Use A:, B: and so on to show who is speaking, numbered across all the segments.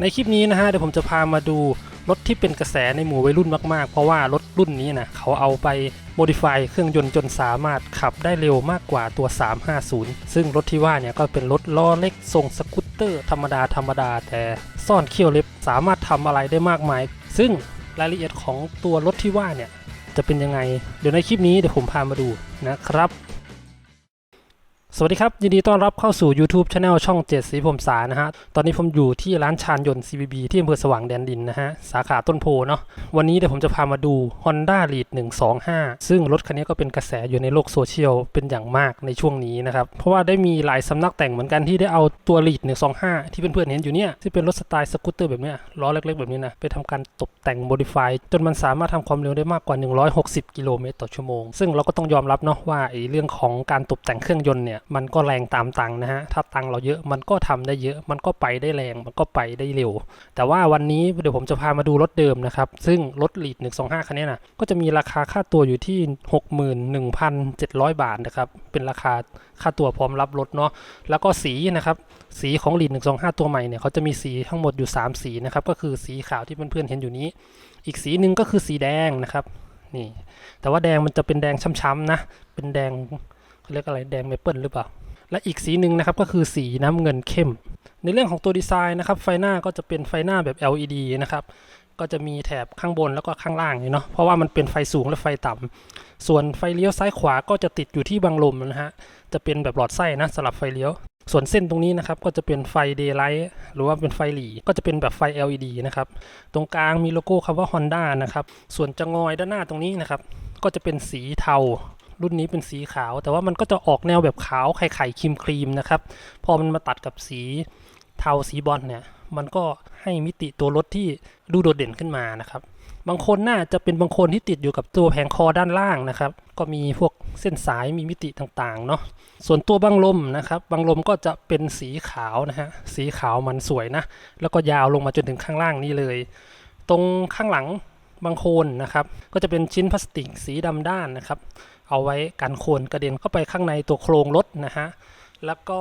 A: ในคลิปนี้นะฮะเดี๋ยวผมจะพามาดูรถที่เป็นกระแสในหมู่วัยรุ่นมากๆ เพราะว่ารถรุ่นนี้นะเขาเอาไปโมดิฟายเครื่องยนต์จนสามารถขับได้เร็วมากกว่าตัว 350 ซึ่งรถที่ว่าเนี่ยก็เป็นรถล้อเล็กทรงสกูตเตอร์ธรรมดาธรรมดา แต่ซ่อนเขี้ยวเล็บสามารถทำอะไรได้มากมาย ซึ่งรายละเอียดของตัวรถที่ว่าเนี่ยจะเป็นยังไง เดี๋ยวในคลิปนี้เดี๋ยวผมพามาดูนะครับ สวัสดีครับ ยินดีต้อนรับเข้าสู่ YouTube Channel ช่อง 7 สีผมสานะฮะ ตอนนี้ผมอยู่ที่ร้านชานยนต์ CBB ที่อำเภอสว่างแดนดินนะฮะ สาขาต้นโพเนาะวันนี้เดี๋ยวผมจะพามาดู Honda Lead 125 ซึ่งรถคันนี้ก็เป็นกระแสอยู่ในโลกโซเชียลเป็นอย่างมากในช่วงนี้นะครับ เพราะว่าได้มีหลายสำนักแต่งเหมือนกันที่ได้เอาตัว Lead 125 ที่เพื่อนๆเห็นอยู่เนี่ยที่เป็นรถสไตล์สกูตเตอร์แบบเนี้ยล้อเล็กๆแบบนี้นะไปทำการตกแต่ง modify จนมันสามารถทำความเร็วได้มากกว่า 160 กิโลเมตรต่อชั่วโมงซึ่งเราก็ต้องยอมรับเนาะว่าไอ้เรื่องของการตกแต่งเครื่องยนต์เนี่ยมันก็แรงตามตังนะฮะ ถ้าตังเราเยอะมันก็ทำได้เยอะ มันก็ไปได้แรง มันก็ไปได้เร็ว แต่ว่าวันนี้เดี๋ยวผมจะพามาดูรถเดิมนะครับ ซึ่งรถลีด125 คันนี้นะก็จะมีราคาค่าตัวอยู่ที่ 61,700 บาทนะครับ เป็นราคาค่าตัวพร้อมรับรถเนาะ แล้วก็สีนะครับ สีของลีด125 ตัวใหม่เนี่ยเขาจะมีสีทั้งหมดอยู่ 3 สีนะครับ ก็คือสีขาวที่เพื่อนๆเห็นอยู่นี้ อีกสีหนึ่งก็คือสีแดงนะครับ นี่ แต่ว่าแดงมันจะเป็นแดงช้ำๆนะ เป็นแดง เรียกอะไรแดงเมเปิลหรือเปล่า และอีกสีหนึ่งนะครับก็คือสีน้ำเงินเข้ม ในเรื่องของตัวดีไซน์นะครับไฟหน้าก็จะเป็นไฟหน้าแบบ LED นะครับก็จะมีแถบข้างบนแล้วก็ข้างล่างนี่เนาะเพราะว่ามันเป็นไฟสูงและไฟต่ำส่วนไฟเลี้ยวซ้ายขวาก็จะติดอยู่ที่บังลมนะฮะจะเป็นแบบหลอดไส้นะสลับไฟเลี้ยว ส่วนเส้นตรงนี้นะครับก็จะเป็นไฟ daylight หรือว่าเป็นไฟหลีก็จะเป็นแบบไฟ LED นะครับตรงกลางมีโลโก้คำว่า Honda นะครับส่วนจะงอยด้านหน้าตรงนี้นะครับก็จะเป็นสีเทา รุ่นนี้เป็นสีขาว แต่ว่ามันก็จะออกแนวแบบขาวไข่ไข่ครีมครีมๆนะครับ พอมันมาตัดกับสีเทาสีบอลเนี่ย มันก็ให้มิติตัวรถที่ดูโดดเด่นขึ้นมานะครับ บางคนน่าจะเป็นบางคนที่ติดอยู่กับตัวแผงคอด้านล่างนะครับ ก็มีพวกเส้นสายมีมิติต่างๆเนาะ ส่วนตัวบังลมนะครับ บังลมก็จะเป็นสีขาวนะฮะ สีขาวมันสวยนะ แล้วก็ยาวลงมาจนถึงข้างล่างนี่เลย ตรงข้างหลังบางโคนนะครับ ก็จะเป็นชิ้นพลาสติกสีดำด้านนะครับ เอาไว้กันโคลนกระเด็นเข้าไปข้างในตัวโครงรถนะฮะแล้วก็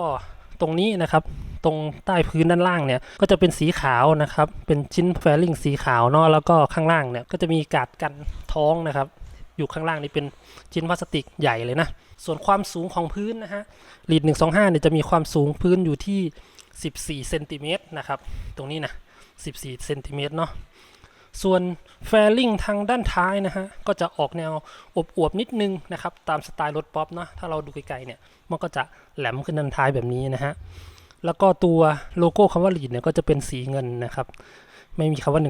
A: ตรงนี้นะครับตรงใต้พื้นด้านล่างเนี่ยก็จะเป็นสีขาวนะครับเป็นชิ้นแฟลิงสีขาวเนาะแล้วก็ข้างล่างเนี่ยก็จะมีกาดกันท้องนะครับ อยู่ข้างล่างนี่เป็นชิ้นพลาสติกใหญ่เลยนะส่วนความสูงของพื้นนะฮะลีด125เนี่ยจะมีความสูงพื้นอยู่ที่ 14เซนติเมตรนะครับตรงนี้นะ14เซนติเมตรเนาะ ส่วนแฟลิงทางด้านท้ายนะฮะ ก็จะออกแนวอบอวบๆนิดนึงนะครับ ตามสไตล์รถป๊อปเนาะถ้าเราดูไกลๆเนี่ย มันก็จะแหลมขึ้นด้านท้ายแบบนี้นะฮะ แล้วก็ตัวโลโก้คำว่าลีดเนี่ยก็จะเป็นสีเงินนะครับ ไม่มีคำว่า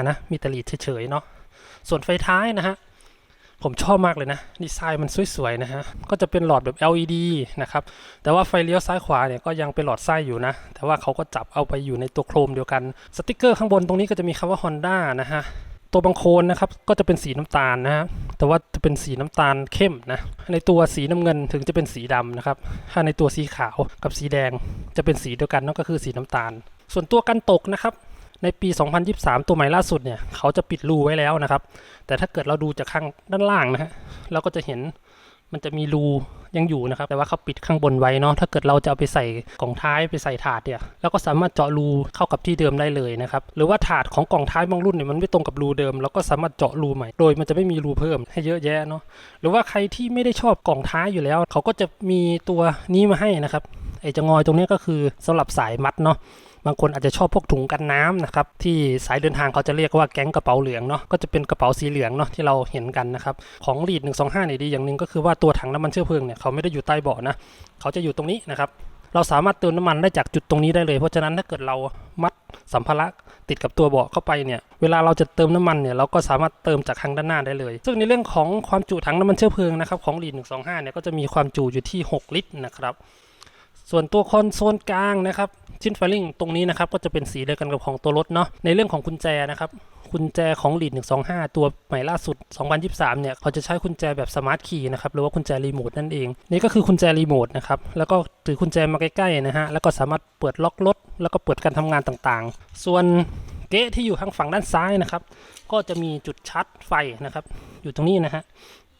A: 125 นะ มีแต่ลีดเฉยๆเนาะ ส่วนไฟท้ายนะฮะ ผมชอบมากเลยนะ ดีไซน์มันสวยๆนะฮะ ก็จะเป็นหลอดแบบ LED นะครับ แต่ว่าไฟเลี้ยวซ้ายขวาเนี่ยก็ยังเป็นหลอดไส้อยู่นะ แต่ว่าเขาก็จับเอาไปอยู่ในตัวโครมเดียวกัน สติกเกอร์ข้างบนตรงนี้ก็จะมีคำว่า Honda นะฮะ ตัวบางโคนนะครับ ก็จะเป็นสีน้ำตาลนะฮะ แต่ว่าจะเป็นสีน้ำตาลเข้มนะ ในตัวสีน้ำเงินถึงจะเป็นสีดำนะครับ ถ้าในตัวสีขาวกับสีแดงจะเป็นสีเดียวกันนั่นก็คือสีน้ำตาล ส่วนตัวกันตกนะครับ ในปี 2023 ตัวใหม่ล่าสุดเนี่ย เขาจะปิดรูไว้แล้วนะครับ แต่ถ้าเกิดเราดูจากข้างด้านล่างนะฮะเราก็จะเห็นมันจะมีรูยังอยู่นะครับ แต่ว่าเขาปิดข้างบนไว้เนาะถ้าเกิดเราจะเอาไปใส่กล่องท้ายไปใส่ถาดเนี่ยเราก็สามารถเจาะรูเข้ากับที่เดิมได้เลยนะครับหรือว่าถาดของกล่องท้ายบางรุ่นเนี่ยมันไม่ตรงกับรูเดิมเราก็สามารถเจาะรูใหม่ โดยมันจะไม่มีรูเพิ่มให้เยอะแยะเนาะหรือว่าใครที่ไม่ได้ชอบกล่องท้ายอยู่แล้ว เขาก็จะมีตัวนี้มาให้นะครับไอจะงอยตรงนี้ก็คือสำหรับสายมัดเนาะ บางคนอาจจะชอบพวกถุงกันน้ำนะครับที่สายเดินทางเขาจะเรียกว่าแก๊งกระเป๋าเหลืองเนาะก็จะเป็นกระเป๋าสีเหลืองเนาะที่เราเห็นกันนะครับของลีด125เนี่ยดีอย่างหนึ่งก็คือว่าตัวถังน้ำมันเชื้อเพลิงเนี่ยเขาไม่ได้อยู่ใต้เบาะนะเขาจะอยู่ตรงนี้นะครับเราสามารถเติมน้ำมันได้จากจุดตรงนี้ได้เลย เพราะฉะนั้นถ้าเกิดเรามัดสัมภาระติดกับตัวเบาะเข้าไปเนี่ย เวลาเราจะเติมน้ำมันเนี่ยเราก็สามารถเติมจากทางด้านหน้าได้เลย ซึ่งในเรื่องของความจุถังน้ำมันเชื้อเพลิงนะครับของลีด125เนี่ยก็จะมีความจุอยู่ที่ 6 ลิตรนะครับ ส่วนตัวคอนโซลกลางนะครับชิ้นไฟลิงตรงนี้นะครับก็จะเป็นสีเดียวกันกับของตัวรถเนาะในเรื่องของกุญแจนะครับกุญแจของ Lead 125 ตัวใหม่ล่าสุด 2023 เนี่ยเขาจะใช้กุญแจแบบสมาร์ทคีย์นะครับหรือว่ากุญแจรีโมทนั่นเอง นี่ก็คือกุญแจรีโมทนะครับแล้วก็ถือกุญแจมาใกล้ๆนะฮะแล้วก็สามารถเปิดล็อกรถแล้วก็เปิดการทำงานต่างๆ ส่วนเก๊ะที่อยู่ทางฝั่งด้านซ้ายนะครับก็จะมีจุดชาร์จไฟนะครับอยู่ตรงนี้นะฮะ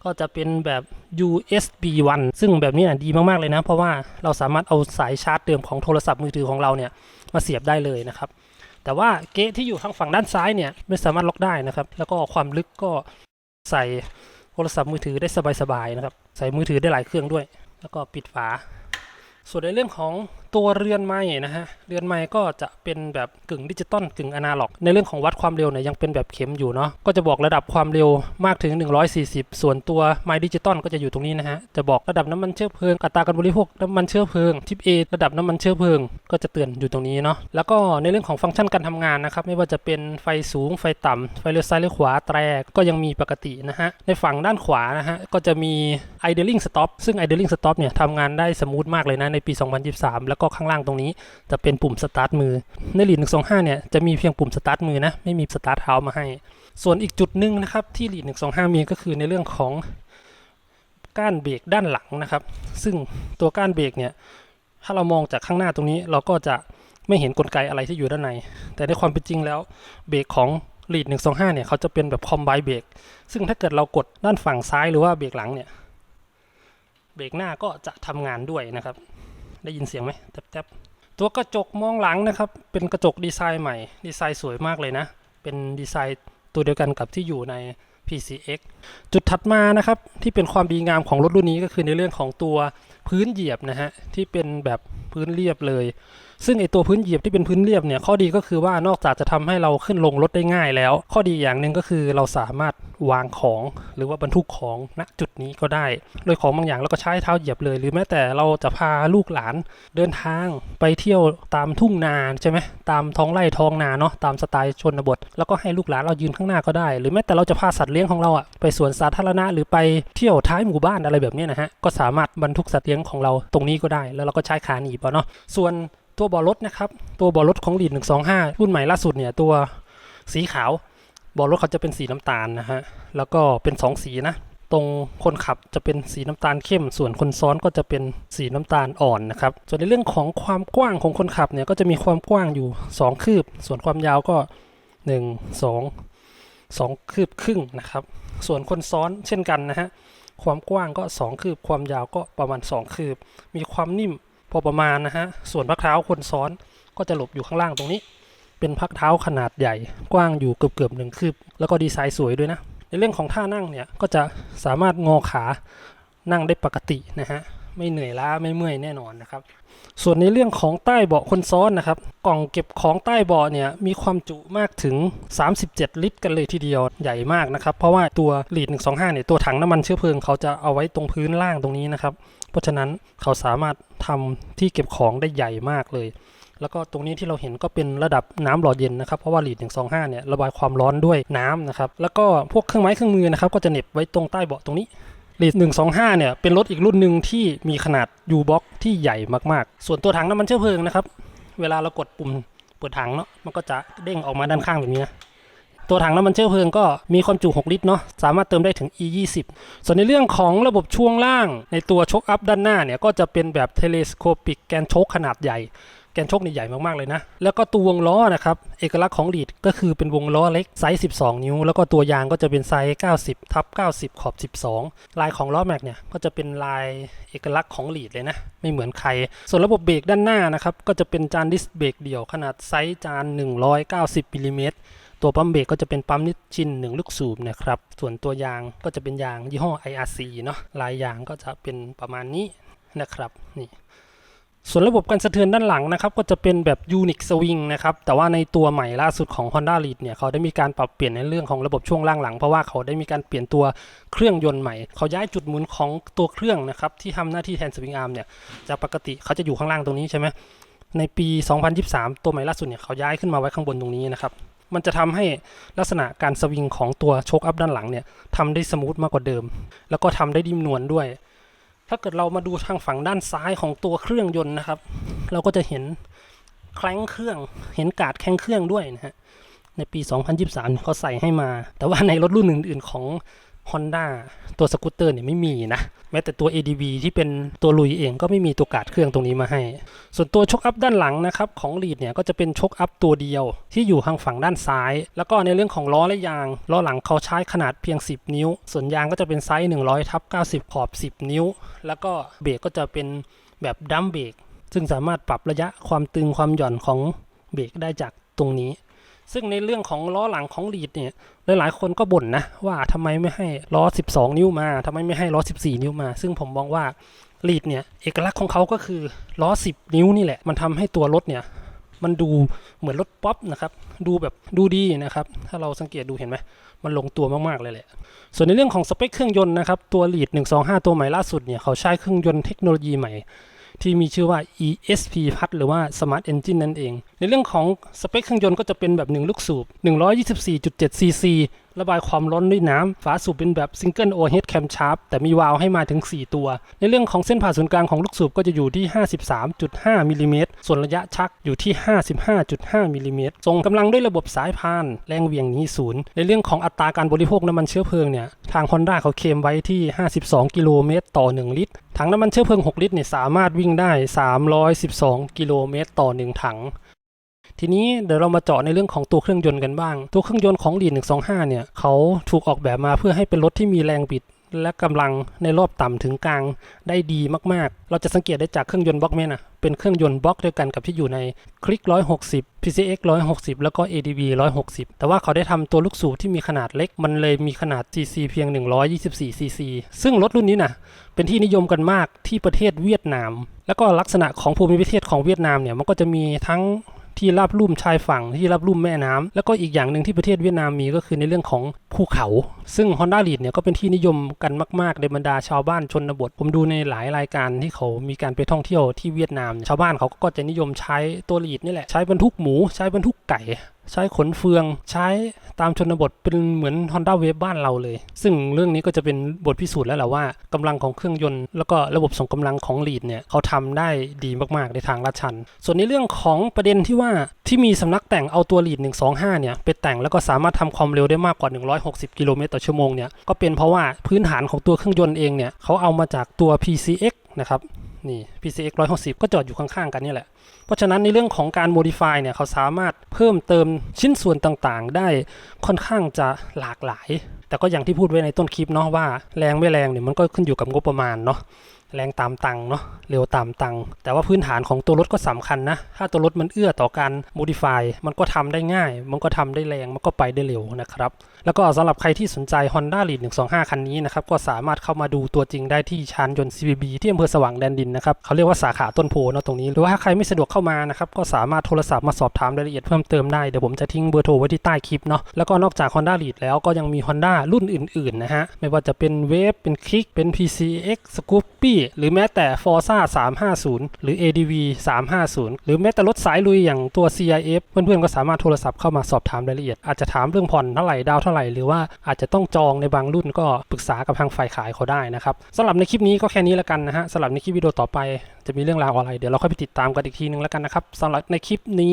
A: ก็จะเป็นแบบ USB 1 ซึ่งแบบนี้นะดีมาก ๆ เลยนะ เพราะว่าเราสามารถเอาสายชาร์จเดิมของโทรศัพท์มือถือของเราเนี่ยมาเสียบได้เลยนะครับ แต่ว่าเกะที่อยู่ทางฝั่งด้านซ้ายเนี่ยไม่สามารถล็อกได้นะครับ แล้วก็ความลึกก็ใส่โทรศัพท์มือถือได้สบายๆนะครับ ใส่มือถือได้หลายเครื่องด้วย แล้วก็ปิดฝา ส่วนในเรื่องของ ตัวเรือนไม้นะฮะ เรือนไม้ก็จะเป็นแบบกึ่งดิจิตอลกึ่งอนาล็อก ในเรื่องของวัดความเร็วเนี่ยยังเป็นแบบเข็มอยู่เนาะ ก็จะบอกระดับความเร็วมากถึง 140 ส่วนตัวไม้ดิจิตอลก็จะอยู่ตรงนี้นะฮะ จะบอกระดับน้ำมันเชื้อเพลิง อัตราการบริโภคน้ำมันเชื้อเพลิงทิป A ระดับน้ำมันเชื้อเพลิง ก็จะเตือนอยู่ตรงนี้เนาะ แล้วก็ในเรื่องของฟังก์ชันการทำงานนะครับ ไม่ว่าจะเป็นไฟสูง ไฟต่ำไฟเลี้ยวซ้ายเลี้ยวขวา แตร ก็ยังมีปกตินะฮะ ในฝั่งด้านขวานะฮะ ก็จะมี idling stop ซึ่ง idling stop เนี่ยทำงานได้สมูทมากเลยนะในปี 2023 แล้วก็ข้างล่างตรงนี้ จะเป็นปุ่มสตาร์ทมือ ในลีด125เนี่ยจะมีเพียงปุ่มสตาร์ทมือนะ ไม่มีสตาร์ทเท้ามาให้ ส่วนอีกจุดหนึ่งนะครับที่ลีด125มีก็คือในเรื่องของก้านเบรกด้านหลังนะครับ ซึ่งตัวก้านเบรกเนี่ยถ้าเรามองจากข้างหน้าตรงนี้เราก็จะไม่เห็นกลไกอะไรที่อยู่ด้านใน แต่ในความเป็นจริงแล้วเบรกของลีด125 เนี่ยเขาจะเป็นแบบคอมไบเบรกซึ่งถ้าเกิดเรากดด้านฝั่งซ้ายหรือว่าเบรกหลังเนี่ย เบรกหน้าก็จะทำงานด้วยนะครับ ได้ยินเสียงไหมแทบๆตัวกระจกมองหลังนะครับ เป็นกระจกดีไซน์ใหม่ ดีไซน์สวยมากเลยนะ เป็นดีไซน์ตัวเดียวกันกับที่อยู่ใน PCX จุดถัดมานะครับที่เป็นความดีงามของรถรุ่นนี้ก็คือในเรื่องของตัวพื้นเหยียบนะฮะที่เป็นแบบพื้นเรียบเลย ซึ่งไอตัวพื้นเหยียบที่เป็นพื้นเรียบเนี่ยข้อดีก็คือว่านอกจากจะทำให้เราขึ้นลงรถได้ง่ายแล้ว ข้อดีอย่างหนึ่งก็คือเราสามารถวางของ หรือว่าบรรทุกของณจุดนี้ก็ได้ โดยของบางอย่างเราก็ใช้เท้าเหยียบเลย หรือแม้แต่เราจะพาลูกหลานเดินทางไปเที่ยวตามทุ่งนาใช่ไหมตามท้องไร่ท้องนาเนาะตามสไตล์ชนบท แล้วก็ให้ลูกหลานเรายืนข้างหน้าก็ได้ หรือแม้แต่เราจะพาสัตว์เลี้ยงของเราอะไปสวนสาธารณะหรือไปเที่ยวท้ายหมู่บ้านอะไรแบบนี้นะฮะก็สามารถบรรทุกสัตว์เลี้ยงของเราตรงนี้ก็ได้ แล้วเราก็ใช้ขาหนีบเอาเนาะส่วน ตัวบาะรถนะครับ ตัวบาะรถของลีด125รุ่นใหม่ล่าสุดเนี่ยตัวสีขาวบาะรถเขาจะเป็นสีน้ำตาลนะฮะแล้วก็เป็นสองสีนะตรงคนขับจะเป็นสีน้ำตาลเข้ม ส่วนคนซ้อนก็จะเป็นสีน้ำตาลอ่อนนะครับ ส่วนในเรื่องของความกว้างของคนขับเนี่ยก็จะมีความกว้างอยู่ 2 คืบ ส่วนความยาวก็ 1 2 2 คืบครึ่งนะครับ ส่วนคนซ้อนเช่นกันนะฮะความกว้างก็ 2 คืบ ความยาวก็ประมาณ 2 คืบ มีความนิ่ม พอประมาณนะฮะ ส่วนพักเท้าคนซ้อนก็จะหลบอยู่ข้างล่างตรงนี้ เป็นพักเท้าขนาดใหญ่ กว้างอยู่เกือบเกือบหนึ่งคืบ แล้วก็ดีไซน์สวยด้วยนะ ในเรื่องของท่านั่งเนี่ย ก็จะสามารถงอขานั่งได้ปกตินะฮะ ไม่เหนื่อยล้าไม่เมื่อยแน่นอนนะครับ ส่วนในเรื่องของใต้เบาะคนซ้อนนะครับ กล่องเก็บของใต้เบาะเนี่ยมีความจุมากถึง 37 ลิตร กันเลยทีเดียวใหญ่มากนะครับ เพราะว่าตัวลีด125เนี่ยตัวถังน้ำมันเชื้อเพลิงเขาจะเอาไว้ตรงพื้นล่างตรงนี้นะครับ เพราะฉะนั้นเขาสามารถทำที่เก็บของได้ใหญ่มากเลย แล้วก็ตรงนี้ที่เราเห็นก็เป็นระดับน้ำหล่อเย็นนะครับเพราะว่าลีด125เนี่ยระบายความร้อนด้วยน้ำนะครับแล้วก็พวกเครื่องไม้เครื่องมือนะครับก็จะเน็บไว้ตรงใต้เบาะตรงนี้ ลีด125เนี่ยเป็นรถอีกรุ่นหนึ่งที่มีขนาด U-Box ที่ใหญ่มากๆ ส่วนตัวถังน้ำมันเชื้อเพลิงนะครับเวลาเรากดปุ่มเปิดถังเนาะมันก็จะเด้งออกมาด้านข้างแบบนี้นะตัวถังน้ำมันเชื้อเพลิงก็มีความจุ 6 ลิตรเนาะสามารถเติมได้ถึง E 20ส่วนในเรื่องของระบบช่วงล่าง ในตัวโชคอัพด้านหน้าเนี่ยก็จะเป็นแบบเทเลสโคปิกแกนโชคขนาดใหญ่ แกนโชคนี่ใหญ่มากๆเลยนะ แล้วก็ตัววงล้อนะครับเอกลักษณ์ของลีดก็คือเป็นวงล้อเล็กไซส์ 12 นิ้ว แล้วก็ตัวยางก็จะเป็นไซส์ 90ทับ90 ขอบ 12 ลายของล้อแม็กเนี่ยก็จะเป็นลายเอกลักษณ์ของลีดเลยนะไม่เหมือนใคร ส่วนระบบเบรกด้านหน้านะครับก็จะเป็นจานดิสเบรกเดี่ยวขนาดไซส์จาน 190มิลลิเมตรตัวปั๊มเบรกก็จะเป็นปั๊มนิชชินหนึ่งลูกสูบนะครับ ส่วนตัวยางก็จะเป็นยางยี่ห้อ IRC เนาะลายยางก็จะเป็นประมาณนี้นะครับนี่ ส่วนระบบการสะเทือนด้านหลังนะครับก็จะเป็นแบบ Unix Swing นะครับแต่ว่าในตัวใหม่ล่าสุดของ Honda Lead เนี่ยเขาได้มีการปรับเปลี่ยนในเรื่องของระบบช่วงล่างหลัง เพราะว่าเขาได้มีการเปลี่ยนตัวเครื่องยนต์ใหม่ เขาย้ายจุดหมุนของตัวเครื่องนะครับที่ทำหน้าที่แทนสวิงอาร์มเนี่ยจากปกติเขาจะอยู่ข้างล่างตรงนี้ใช่ไหมในปี 2023 ตัวใหม่ล่าสุดเนี่ยเขาย้ายขึ้นมาไว้ข้างบนตรงนี้นะครับมันจะทำให้ลักษณะการสวิงของตัวโชคอัพด้านหลังเนี่ยทำได้สมูทมากกว่าเดิม แล้วก็ทำได้ดิ่มนวลด้วย ถ้าเกิดเรามาดูทางฝั่งด้านซ้ายของตัวเครื่องยนต์นะครับ เราก็จะเห็นแคล้งเครื่อง เห็นกาดแข้งเครื่องด้วยนะฮะ ในปี 2023เขาใส่ให้มา แต่ว่าในรถรุ่นอื่น ๆ ของ Honda ตัวสกูตเตอร์เนี่ยไม่มีนะ แม้แต่ตัว ADV ที่เป็นตัวลุยเองก็ไม่มีตัวกาดเครื่องตรงนี้มาให้ ส่วนตัวชกอัพด้านหลังนะครับของลีดเนี่ยก็จะเป็นชกอัพตัวเดียว ที่อยู่ทางฝั่งด้านซ้าย แล้วก็ในเรื่องของล้อและยางล้อหลังเขาใช้ขนาดเพียง 10 นิ้ว ส่วนยางก็จะเป็นไซส์100ทับ90 ขอบ 10 นิ้ว แล้วก็เบรกก็จะเป็นแบบดัมเบรกซึ่งสามารถปรับระยะความตึงความหย่อนของเบรกได้จากตรงนี้ ซึ่งในเรื่องของล้อหลังของลีดเนี่ยหลายๆคนก็บ่นนะว่าทำไมไม่ให้ล้อ 12 นิ้วมาทำไมไม่ให้ล้อ 14 นิ้วมา ซึ่งผมมองว่าลีดเนี่ยเอกลักษณ์ของเขาก็คือล้อ 10 นิ้วนี่แหละ มันทำให้ตัวรถเนี่ยมันดูเหมือนรถป๊อปนะครับ ดูแบบดูดีนะครับ ถ้าเราสังเกตดูเห็นไหมมันลงตัวมาก ๆ เลยแหละ ส่วนในเรื่องของสเปคเครื่องยนต์นะครับ ตัวลีด125 ตัวใหม่ล่าสุดเนี่ย เขาใช้เครื่องยนต์เทคโนโลยีใหม่ ที่มีชื่อว่า ESP พัดหรือว่า Smart Engine นั่นเอง ในเรื่องของสเปคเครื่องยนต์ก็จะเป็นแบบ 1 ลูกสูบ 124.7 cc ระบายความร้อนด้วยน้ำ ฝาสูบเป็นแบบ Single Overhead Camshaft แต่มีวาล์วให้มาถึง 4 ตัว ในเรื่องของเส้นผ่าศูนย์กลางของลูกสูบก็จะอยู่ที่ 53.5มิลลิเมตรส่วนระยะชักอยู่ที่ 55.5มิลลิเมตรทรงกำลังด้วยระบบสายพาน แรงเหวี่ยงนี้ศูนย์ ในเรื่องของอัตราการบริโภคน้ำมันเชื้อเพลิงเนี่ย ทาง Honda เขาเคลมไว้ที่ 52 กิโลเมตรต่อ 1 ลิตร ถังน้ำมันเชื้อเพลิง 6 ลิตรเนี่ยสามารถวิ่งได้ 312 กิโลเมตรต่อ 1 ถัง ทีนี้เดี๋ยวเรามาเจาะในเรื่องของตัวเครื่องยนต์กันบ้าง ตัวเครื่องยนต์ของลีน125 เนี่ย เขาถูกออกแบบมาเพื่อให้เป็นรถที่มีแรงบิด และกำลังในรอบต่ำถึงกลางได้ดีมากๆ เราจะสังเกตได้จากเครื่องยนต์บล็อกแมนอะเป็นเครื่องยนต์บล็อกเดียวกันกับที่อยู่ในคลิก 160 PCX 160 แล้วก็ ADV 160 แต่ว่าเขาได้ทำตัวลูกสูบที่มีขนาดเล็ก มันเลยมีขนาด CC เพียง 124 cc ซึ่งรถรุ่นนี้น่ะเป็นที่นิยมกันมากที่ประเทศเวียดนาม แล้วก็ลักษณะของภูมิประเทศของเวียดนามเนี่ยมันก็จะมีทั้ง ที่ราบลุ่มชายฝั่งที่ราบลุ่มแม่น้ำแล้วก็อีกอย่างหนึ่งที่ประเทศเวียดนามมีก็คือในเรื่องของภูเขา ซึ่ง Honda Lead เนี่ยก็เป็นที่นิยมกันมากๆในบรรดาชาวบ้านชนบท ผมดูในหลายรายการที่เขามีการไปท่องเที่ยวที่เวียดนาม ชาวบ้านเขาก็จะนิยมใช้ตัวลีดนี่แหละใช้บรรทุกหมูใช้บรรทุกไก่ ใช้ขนเฟืองใช้ตามชนบทเป็นเหมือน Honda Wave บ้านเราเลย ซึ่งเรื่องนี้ก็จะเป็นบทพิสูจน์แล้วแหละว่ากำลังของเครื่องยนต์แล้วก็ระบบส่งกำลังของ Lead เนี่ยเขาทำได้ดีมากๆในทางลาดชัน ส่วนในเรื่องของประเด็นที่ว่าที่มีสำนักแต่งเอาตัว Lead 125 เนี่ยไปแต่งแล้วก็สามารถทำความเร็วได้มากกว่า 160 กิโลเมตรต่อชั่วโมงเนี่ยก็เป็นเพราะว่าพื้นฐานของตัวเครื่องยนต์เองเนี่ยเขาเอามาจากตัว PCX นะครับ นี่ PCX 160 ก็จอดอยู่ข้างๆกันนี่แหละ เพราะฉะนั้นในเรื่องของการ modify เนี่ยเขาสามารถเพิ่มเติมชิ้นส่วนต่างๆ ได้ค่อนข้างจะหลากหลาย แต่ก็อย่างที่พูดไว้ในต้นคลิปเนาะว่าแรงไม่แรงเนี่ยมันก็ขึ้นอยู่กับงบประมาณเนาะ แรงตามตังค์เนาะเร็วตามตังค์แต่ว่าพื้นฐานของตัวรถก็สำคัญนะ ถ้าตัวรถมันเอื้อต่อการ modify มันก็ทำได้ง่าย มันก็ทำได้แรง มันก็ไปได้เร็วนะครับ แล้วก็สำหรับใครที่สนใจ Honda Lead 125 คันนี้นะครับ ก็สามารถเข้ามาดูตัวจริงได้ที่ชานยนต์ CBB ที่อำเภอสว่างแดนดินนะครับเขาเรียกว่าสาขาต้นโพเนาะตรงนี้ หรือว่าถ้าใครไม่สะดวกเข้ามานะครับก็สามารถโทรศัพท์มาสอบถามรายละเอียดเพิ่มเติมได้ เดี๋ยวผมจะทิ้งเบอร์โทรไว้ที่ใต้คลิปเนาะแล้วก็นอกจาก Honda Lead แล้วก็ยังมี Honda รุ่นอื่นๆนะฮะไม่ว่าจะเป็น Wave เป็น Kick เป็น PCX Scoopy หรือแม้แต่ Forza 350 หรือ ADV 350 หรือแม้แต่รถสายลุยอย่างตัว CIF เพื่อนๆก็สามารถโทรศัพท์เข้ามาสอบถามรายละเอียด อาจจะถามเรื่องผ่อนเท่าไหร่ดาวเท่าไหร่หรือว่าอาจจะต้องจองในบางรุ่นก็ปรึกษากับทางฝ่ายขายเขาได้นะครับสำหรับในคลิปนี้ก็แค่นี้แล้วกันนะฮะสำหรับในคลิปวิดีโอต่อไปจะมีเรื่องราวอะไร เดี๋ยวเราค่อยไปติดตามกันอีกทีนึงแล้วกันนะครับสำหรับในคลิปนี้